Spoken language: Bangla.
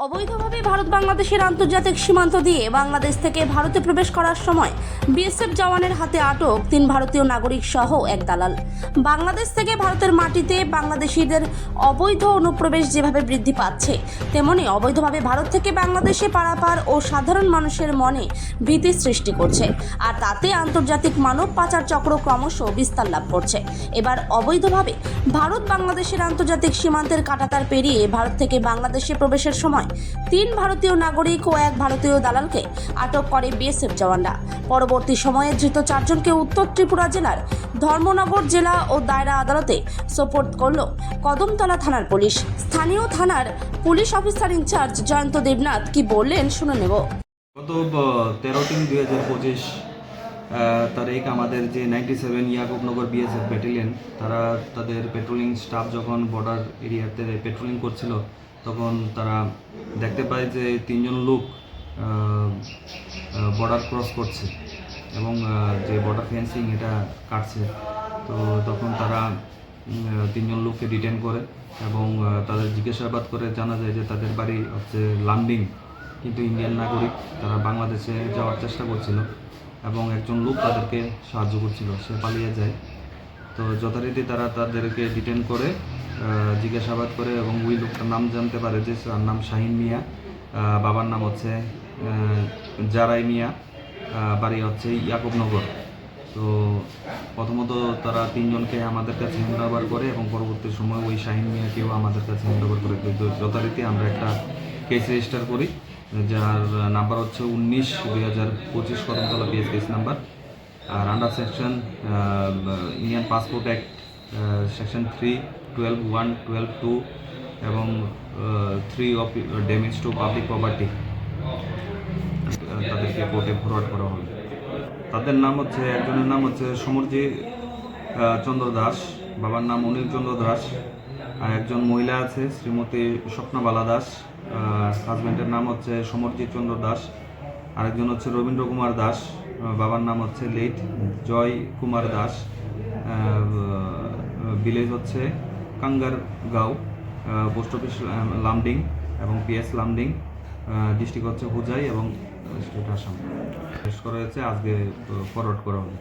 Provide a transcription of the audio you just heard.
অবৈধভাবে ভারত বাংলাদেশের আন্তর্জাতিক সীমান্ত দিয়ে বাংলাদেশ থেকে ভারতে প্রবেশ করার সময় বিএসএফ জওয়ানের হাতে আটক তিন ভারতীয় নাগরিক সহ এক দালাল। বাংলাদেশ থেকে ভারতের মাটিতে বাংলাদেশিদের অবৈধ অনুপ্রবেশ যেভাবে বৃদ্ধি পাচ্ছে, তেমনি অবৈধভাবে ভারত থেকে বাংলাদেশে পারাপার ও সাধারণ মানুষের মনে ভীতি সৃষ্টি করছে। আর তাতে আন্তর্জাতিক মানব পাচার চক্র ক্রমশ বিস্তার লাভ করছে। এবার অবৈধভাবে ভারত বাংলাদেশের আন্তর্জাতিক সীমান্তের কাটাতার পেরিয়ে ভারত থেকে বাংলাদেশে প্রবেশের সময় তিন ভারতীয় নাগরিক ও এক ভারতীয় দালালকে আটক করে বিএসএফ জওয়ানরা। পরবর্তী সময়ে ধৃত চারজনকে উত্তর ত্রিপুরা জেলার ধর্মনগর জেলা ও দায়রা আদালতে সোপর্দ করল কদমতলা থানার পুলিশ। স্থানীয় থানার police officer in charge Jayanta Debnath কি বললেন শুনে নেব। গত তেরো তিন দুই হাজার পঁচিশ তারিখ আমাদের যে ninety seven Yakubnagar BSF battalion, তারা তাদের পেট্রোলিং স্টাফ যখন বর্ডার এরিয়াতে পেট্রোলিং করছিল তখন তারা দেখতে পায় যে তিনজন লোক বর্ডার ক্রস করছে এবং যে বর্ডার ফেন্সিং এটা কাটছে। তো তখন তারা তিনজন লোককে ডিটেন করে এবং তাদের জিজ্ঞাসাবাদ করে জানা যায় যে তাদের বাড়ি হচ্ছে লামডিং। কিন্তু ইন্ডিয়ান নাগরিক তারা বাংলাদেশে যাওয়ার চেষ্টা করছিল এবং একজন লোক তাদেরকে সাহায্য করছিল, সে পালিয়ে যায়। তো যথারীতি তারা তাদেরকে ডিটেন করে জিজ্ঞাসাবাদ করে এবং ওই লোকটার নাম জানতে পারে যে তার নাম শাহিন মিয়া। বাবার নাম হচ্ছে জারাই মিয়া। বাড়ি হচ্ছে ইয়াকুবনগর। তো প্রথমত তারা তিনজনকে আমাদের কাছে হ্যান্ড ওভার করে এবং পরবর্তী সময় ওই শাহিন মিয়াকেও আমাদের কাছে হ্যান্ড ওভার করে যথারীতি আমরা একটা কেস রেজিস্টার করি, যার নাম্বার হচ্ছে উনিশ দুই হাজার পঁচিশ কদমতলা পিএস কেস নাম্বার আর under section Indian passport act section three twelve one twelve two এবং three of damage to public property তাদেরকে কোর্টে ফরওয়ার্ড করা হবে। তাদের নাম হচ্ছে একজনের নাম হচ্ছে সমরজিৎ আহ, চন্দ্র দাস বাবার নাম অনিল চন্দ্র দাস আর একজন মহিলা আছে শ্রীমতী স্বপ্নবালা দাস হাজব্যান্ডের নাম হচ্ছে সমরজিৎ চন্দ্র দাস আরেকজন হচ্ছে রবীন্দ্র কুমার দাস বাবার নাম হচ্ছে লেট জয় কুমার দাস ভিলেজ হচ্ছে কাঙ্গার গাঁও পোস্ট অফিস লামডিং এবং পিএস লামডিং ডিস্ট্রিক্ট হচ্ছে হুজাই এবং স্টেট আসাম। শেষ করা হয়েছে, আজকে ফরওয়ার্ড করা হবে।